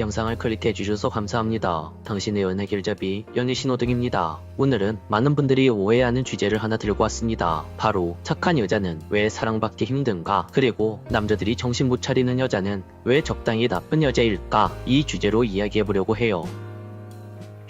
영상을 클릭해 주셔서 감사합니다. 당신의 연애 길잡이 연애 신호등입니다. 오늘은 많은 분들이 오해하는 주제를 하나 들고 왔습니다. 바로 착한 여자는 왜 사랑받기 힘든가? 그리고 남자들이 정신 못 차리는 여자는 왜 적당히 나쁜 여자일까? 이 주제로 이야기해 보려고 해요.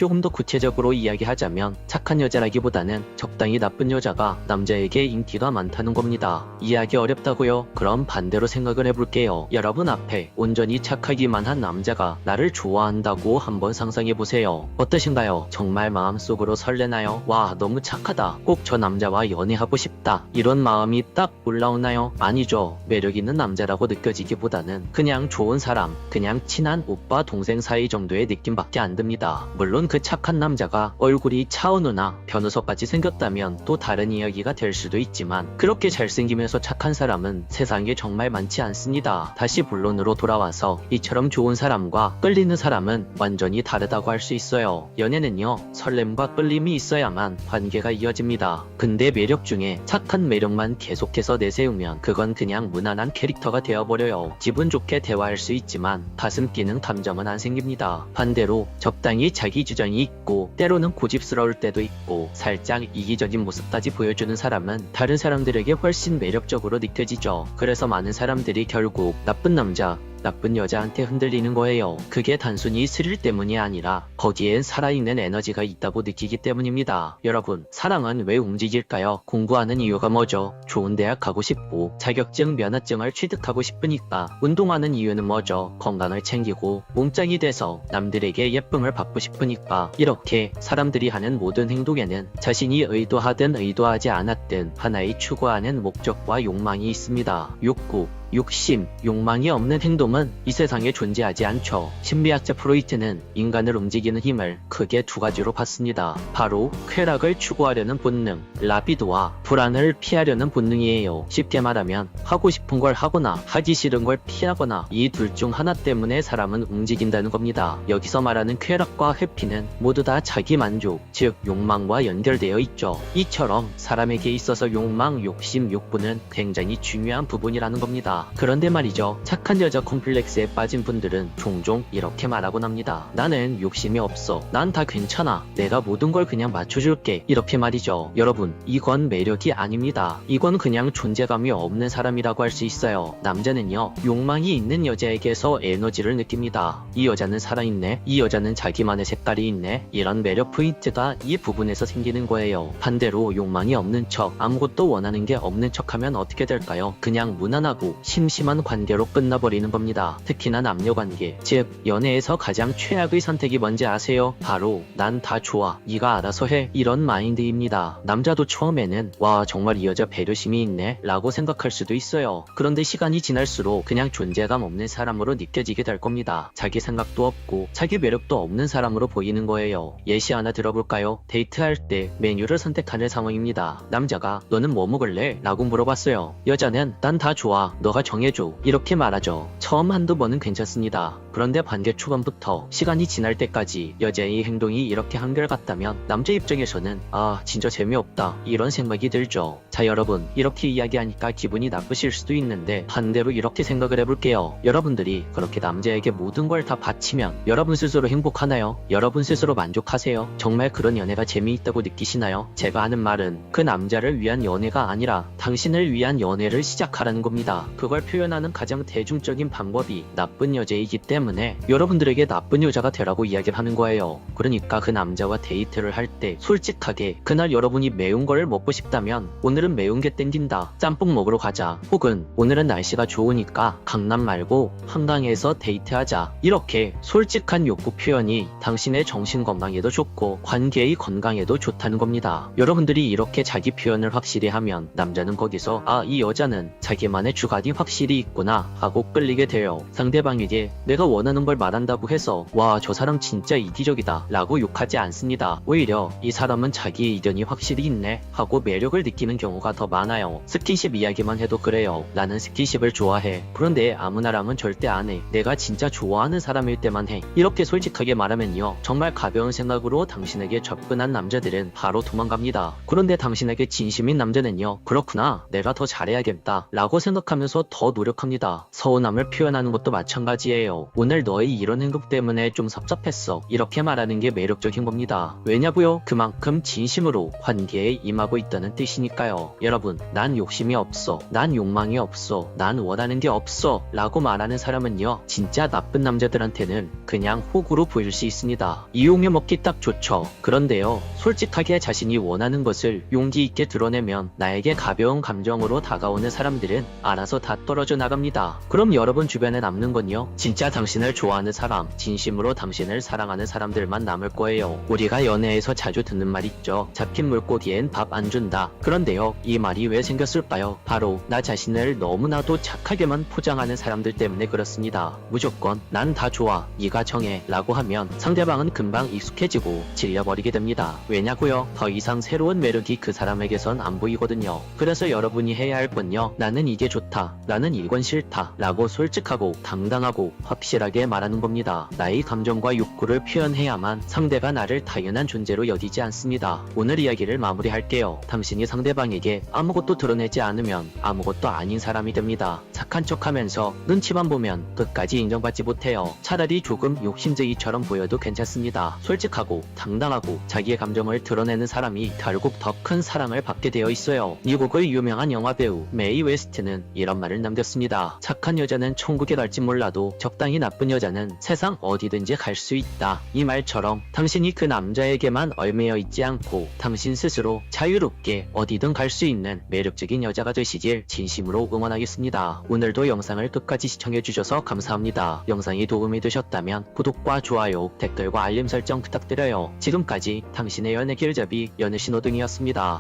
조금 더 구체적으로 이야기하자면 착한 여자라기보다는 적당히 나쁜 여자가 남자에게 인기가 많다는 겁니다. 이해하기 어렵다고요? 그럼 반대로 생각을 해볼게요. 여러분 앞에 온전히 착하기만 한 남자가 나를 좋아한다고 한번 상상해보세요. 어떠신가요? 정말 마음속으로 설레나요? 와 너무 착하다. 꼭 저 남자와 연애하고 싶다. 이런 마음이 딱 올라오나요? 아니죠. 매력 있는 남자라고 느껴지기보다는 그냥 좋은 사람, 그냥 친한 오빠 동생 사이 정도의 느낌밖에 안 듭니다. 물론 그 착한 남자가 얼굴이 차은우나 변우석같이 생겼다면 또 다른 이야기가 될 수도 있지만 그렇게 잘생기면서 착한 사람은 세상에 정말 많지 않습니다. 다시 본론으로 돌아와서 이처럼 좋은 사람과 끌리는 사람은 완전히 다르다고 할 수 있어요. 연애는요, 설렘과 끌림이 있어야만 관계가 이어집니다. 근데 매력 중에 착한 매력만 계속해서 내세우면 그건 그냥 무난한 캐릭터가 되어버려요. 기분 좋게 대화할 수 있지만 가슴 끼는 감정은 안 생깁니다. 반대로 적당히 자기 주장 이 있고 때로는 고집스러울 때도 있고 살짝 이기적인 모습까지 보여주는 사람은 다른 사람들에게 훨씬 매력적으로 느껴지죠. 그래서 많은 사람들이 결국 나쁜 남자, 나쁜 여자한테 흔들리는 거예요. 그게 단순히 스릴 때문이 아니라 거기엔 살아있는 에너지가 있다고 느끼기 때문입니다. 여러분, 사랑은 왜 움직일까요? 공부하는 이유가 뭐죠? 좋은 대학 가고 싶고 자격증, 면허증을 취득하고 싶으니까 운동하는 이유는 뭐죠? 건강을 챙기고 몸짱이 돼서 남들에게 예쁨을 받고 싶으니까 이렇게 사람들이 하는 모든 행동에는 자신이 의도하든 의도하지 않았든 하나의 추구하는 목적과 욕망이 있습니다. 욕구, 욕심, 욕망이 없는 행동은 이 세상에 존재하지 않죠. 신비학자 프로이트는 인간을 움직이는 힘을 크게 두 가지로 봤습니다. 바로 쾌락을 추구하려는 본능, 라비도와 불안을 피하려는 본능이에요. 쉽게 말하면 하고 싶은 걸 하거나 하기 싫은 걸 피하거나 이 둘 중 하나 때문에 사람은 움직인다는 겁니다. 여기서 말하는 쾌락과 회피는 모두 다 자기 만족, 즉 욕망과 연결되어 있죠. 이처럼 사람에게 있어서 욕망, 욕심, 욕구는 굉장히 중요한 부분이라는 겁니다. 그런데 말이죠. 착한 여자 콤플렉스에 빠진 분들은 종종 이렇게 말하곤 합니다. 나는 욕심이 없어. 난 다 괜찮아. 내가 모든 걸 그냥 맞춰줄게. 이렇게 말이죠. 여러분, 이건 매력이 아닙니다. 이건 그냥 존재감이 없는 사람이라고 할 수 있어요. 남자는요, 욕망이 있는 여자에게서 에너지를 느낍니다. 이 여자는 살아있네. 이 여자는 자기만의 색깔이 있네. 이런 매력 포인트가 이 부분에서 생기는 거예요. 반대로 욕망이 없는 척, 아무것도 원하는 게 없는 척 하면 어떻게 될까요? 그냥 무난하고 심심한 관계로 끝나버리는 겁니다. 특히나 남녀 관계, 즉 연애에서 가장 최악의 선택이 뭔지 아세요? 바로 난 다 좋아, 네가 알아서 해 이런 마인드입니다. 남자도 처음에는 와 정말 이 여자 배려심이 있네 라고 생각할 수도 있어요. 그런데 시간이 지날수록 그냥 존재감 없는 사람으로 느껴지게 될 겁니다. 자기 생각도 없고 자기 매력도 없는 사람으로 보이는 거예요. 예시 하나 들어볼까요? 데이트할 때 메뉴를 선택하는 상황입니다. 남자가 너는 뭐 먹을래? 라고 물어봤어요. 여자는 난 다 좋아. 너가 정해줘. 이렇게 말하죠. 처음 한두 번은 괜찮습니다. 그런데 반개 초반부터 시간이 지날 때까지 여자의 행동이 이렇게 한결같다면 남자 입장에서는 아 진짜 재미없다 이런 생각이 들죠. 자 여러분 이렇게 이야기하니까 기분이 나쁘실 수도 있는데 반대로 이렇게 생각을 해볼게요. 여러분들이 그렇게 남자에게 모든 걸 다 바치면 여러분 스스로 행복하나요? 여러분 스스로 만족하세요? 정말 그런 연애가 재미있다고 느끼시나요? 제가 하는 말은 그 남자를 위한 연애가 아니라 당신을 위한 연애를 시작하라는 겁니다. 그걸 표현하는 가장 대중적인 방법이 나쁜 여자이기 때문에 여러분들에게 나쁜 여자가 되라고 이야기를 하는 거예요. 그러니까 그 남자와 데이트를 할 때 솔직하게 그날 여러분이 매운 걸 먹고 싶다면 오늘은 매운 게 땡긴다. 짬뽕 먹으러 가자. 혹은 오늘은 날씨가 좋으니까 강남 말고 한강에서 데이트하자. 이렇게 솔직한 욕구 표현이 당신의 정신 건강에도 좋고 관계의 건강에도 좋다는 겁니다. 여러분들이 이렇게 자기 표현을 확실히 하면 남자는 거기서 아 이 여자는 자기만의 주관이 확실히 있구나 하고 끌리게 돼요. 상대방에게 내가 원하는 걸 말한다고 해서 와 저 사람 진짜 이기적이다 라고 욕하지 않습니다. 오히려 이 사람은 자기의 의견이 확실히 있네 하고 매력을 느끼는 경우가 더 많아요. 스킨십 이야기만 해도 그래요. 나는 스킨십을 좋아해. 그런데 아무나랑은 절대 안 해. 내가 진짜 좋아하는 사람일 때만 해. 이렇게 솔직하게 말하면요. 정말 가벼운 생각으로 당신에게 접근한 남자들은 바로 도망갑니다. 그런데 당신에게 진심인 남자는요. 그렇구나. 내가 더 잘해야겠다. 라고 생각하면서 위해서 더 노력합니다. 서운함을 표현하는 것도 마찬가지예요. 오늘 너의 이런 행동 때문에 좀 섭섭했어. 이렇게 말하는 게 매력적인 겁니다. 왜냐고요? 그만큼 진심으로 관계에 임하고 있다는 뜻이니까요. 여러분, 난 욕심이 없어. 난 욕망이 없어. 난 원하는 게 없어. 라고 말하는 사람은요, 진짜 나쁜 남자들한테는 그냥 호구로 보일 수 있습니다. 이용해 먹기 딱 좋죠. 그런데요, 솔직하게 자신이 원하는 것을 용기 있게 드러내면 나에게 가벼운 감정으로 다가오는 사람들은 알아서 다 떨어져 나갑니다. 그럼 여러분 주변에 남는 건요, 진짜 당신을 좋아하는 사람, 진심으로 당신을 사랑하는 사람들만 남을 거예요. 우리가 연애에서 자주 듣는 말 있죠. 잡힌 물고기엔 밥 안 준다. 그런데요, 이 말이 왜 생겼을까요? 바로 나 자신을 너무나도 착하게만 포장하는 사람들 때문에 그렇습니다. 무조건 난 다 좋아, 네가 정해 라고 하면 상대방은 금방 익숙해지고 질려버리게 됩니다. 왜냐고요? 더 이상 새로운 매력이 그 사람에게선 안 보이거든요. 그래서 여러분이 해야 할 건요. 나는 이게 좋다. 나는 이건 싫다. 라고 솔직하고 당당하고 확실하게 말하는 겁니다. 나의 감정과 욕구를 표현해야만 상대가 나를 당연한 존재로 여기지 않습니다. 오늘 이야기를 마무리할게요. 당신이 상대방에게 아무것도 드러내지 않으면 아무것도 아닌 사람이 됩니다. 착한 척 하면서 눈치만 보면 끝까지 인정받지 못해요. 차라리 조금 욕심쟁이처럼 보여도 괜찮습니다. 솔직하고 당당하고 자기의 감정을 드러내는 사람이 결국 더 큰 사랑을 받게 되어 있어요. 미국의 유명한 영화 배우 메이 웨스트는 이런 말을 남겼습니다. 착한 여자는 천국에 갈지 몰라도 적당히 나쁜 여자는 세상 어디든지 갈 수 있다. 이 말처럼 당신이 그 남자에게만 얽매여 있지 않고 당신 스스로 자유롭게 어디든 갈 수 있는 매력적인 여자가 되시길 진심으로 응원하겠습니다. 오늘도 영상을 끝까지 시청해주셔서 감사합니다. 영상이 도움이 되셨다면 구독과 좋아요, 댓글과 알림 설정 부탁드려요. 지금까지 당신의 연애 길잡이 연애 신호등이었습니다.